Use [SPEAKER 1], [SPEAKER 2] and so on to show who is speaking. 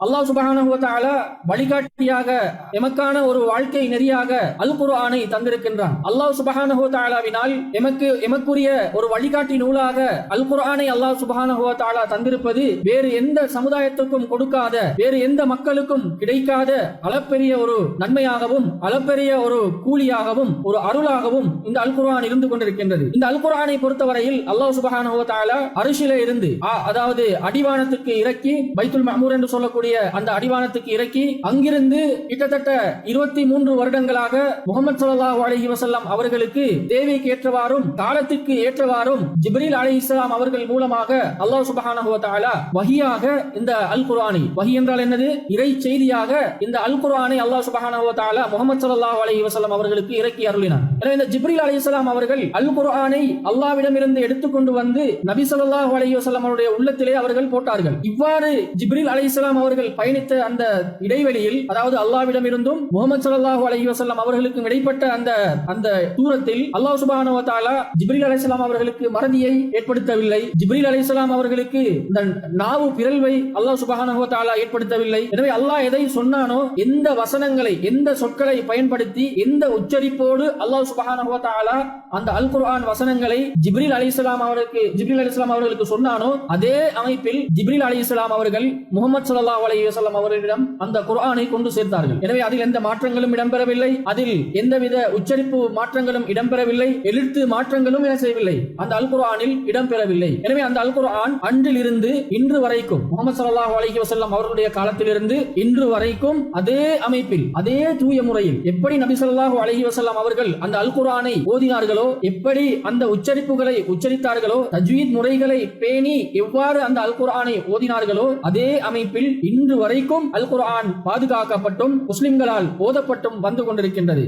[SPEAKER 1] அல்லாஹ் சுபஹானஹு வழிகாட்டியாக எமக்கான ஒரு வாழ்க்கை நெறியாக அல் குர்ஆனை தந்திருக்கின்றான். அல்லாஹ் சுபஹானஹு எமக்கு எமக்குரிய ஒரு வழிகாட்டி நூலாக அல் குர்ஆனை அல்லாஹ் சுபஹானஹு தந்திருப்பது வேறு எந்த சமுதாயத்துக்கும் கொடுக்காத வேறு எந்த மக்களுக்கும் கிடைக்காத அளப்பெரிய ஒரு நன்மையாகவும் அளப்பெரிய ஒரு கூலியாகவும் ஒரு அருளாகவும் இந்த அல் குர்ஆன் இருந்து கொண்டிருக்கின்றது. இந்த அல் குர்ஆனை பொறுத்தவரையில் அல்லாஹ் சுபஹானஹு அரிசில இருந்து அதாவது அடிவானத்துக்கு இறக்கி பைத்துல் மஹமூர் என்று சொல்லக்கூடிய அந்த அடிவானத்துக்கு இறக்கி அங்கிருந்து கிட்டத்தட்ட இருபத்தி மூன்று வருடங்களாக முகமது ஸல்லல்லாஹு அலஹி வசல்லாம் அவர்களுக்கு தேவைக்கு ஏற்றவாறும் காலத்துக்கு ஏற்றவாறும் ஜிப்ரீல் அலி இஸ்லாம் அவர்கள் மூலமாக அல்லாஹ் சுபஹானா வகியாக இந்த அல் குரானை வகி என்றால் என்னது? இறை செய்தியாக இந்த அல் குரானை அல்லாஹ் சுபஹானா முகமது ஸல்லல்லாஹு அலஹி வசல்லாம் அவர்களுக்கு இறக்கி அருளினார். எனவே இந்த ஜிப்ரீல் அலி இஸ்லாம் அவர்கள் அல் குரானை அல்லாவிடமிருந்து எடுத்துக்கொண்டு வந்து நபி ஸல்லல்லாஹு அலஹி வசல்லாம் அவருடைய உள்ளத்திலே அவர்கள் போட்டார்கள். இவ்வாறு ஜிப்ரீல் அலி இஸ்லாம் அவர்கள் அவர்கள் பயணித்த அந்த இடைவெளியில் அதாவது அல்லாவிடம் இருந்தும் முகமது சல்லாஹு அலஹி வசல்லாம் அவர்களுக்கும் இடைப்பட்ட அந்த அந்த தூரத்தில் அல்லாஹ் சுப்ஹானஹு வ தஆலா ஜிப்ரீல் அவர்களுக்கு மறதியை ஏற்படுத்தவில்லை. ஜிப்ரில் அலிஸ்லாம் அவர்களுக்கு இந்த நாவு பிறல்வை அல்லாஹ் சுப்ஹானஹு வ ஏற்படுத்தவில்லை. எனவே அல்லாஹ் எதை சொன்னானோ எந்த வசனங்களை எந்த சொற்களை பயன்படுத்தி எந்த உச்சரிப்போடு அல்லாஹ் சுப்ஹானஹு வ தஆலா அந்த அல் குர்ஆன் வசனங்களை ஜிப்ரில் அலிஸ்லாம் அவருக்கு ஜிப்ரில் அலிஸ்லாம் அவர்களுக்கு சொன்னானோ அதே அமைப்பில் ஜிப்ரீல் அலைஹிஸ்ஸலாம் அவர்கள் முகமது ஸல்லல்லாஹு அலைஹி வஸல்லம் அவர்களிடம் அந்த குரானை கொண்டு சேர்த்தார்கள். எனவே அதில் எந்த மாற்றங்களும் இடம்பெறவில்லை. அதில் எந்தவித உச்சரிப்பு மாற்றங்களும் இடம்பெறவில்லை. எழுத்து மாற்றங்களும் என செய்யவில்லை. அந்த அல் குரானில் இடம்பெறவில்லை எனவே அந்த அல் குரான் அன்றில் இருந்து இன்று வரைக்கும் முகமது சல்லாஹ் அலஹி வசல்லம் அவர்களுடைய காலத்திலிருந்து இன்று வரைக்கும் அதே அமைப்பில் அதே தூய முறையில் எப்படி நபி ஸல்லல்லாஹு அலஹி வசல்லாம் அவர்கள் அந்த அல் குரானை ஓதினார்களோ எப்படி அந்த உச்சரிப்புகளை உச்சரித்தார்களோ தஜ்வீத் முறைகளை பேணி எவ்வாறு அந்த அல் குரானை ஓதினார்களோ அதே அமைப்பில் இன்று வரைக்கும் அல் குரான் பாதுகாக்கப்பட்டும் முஸ்லிம்களால் போதப்பட்டும் வந்து கொண்டிருக்கின்றது.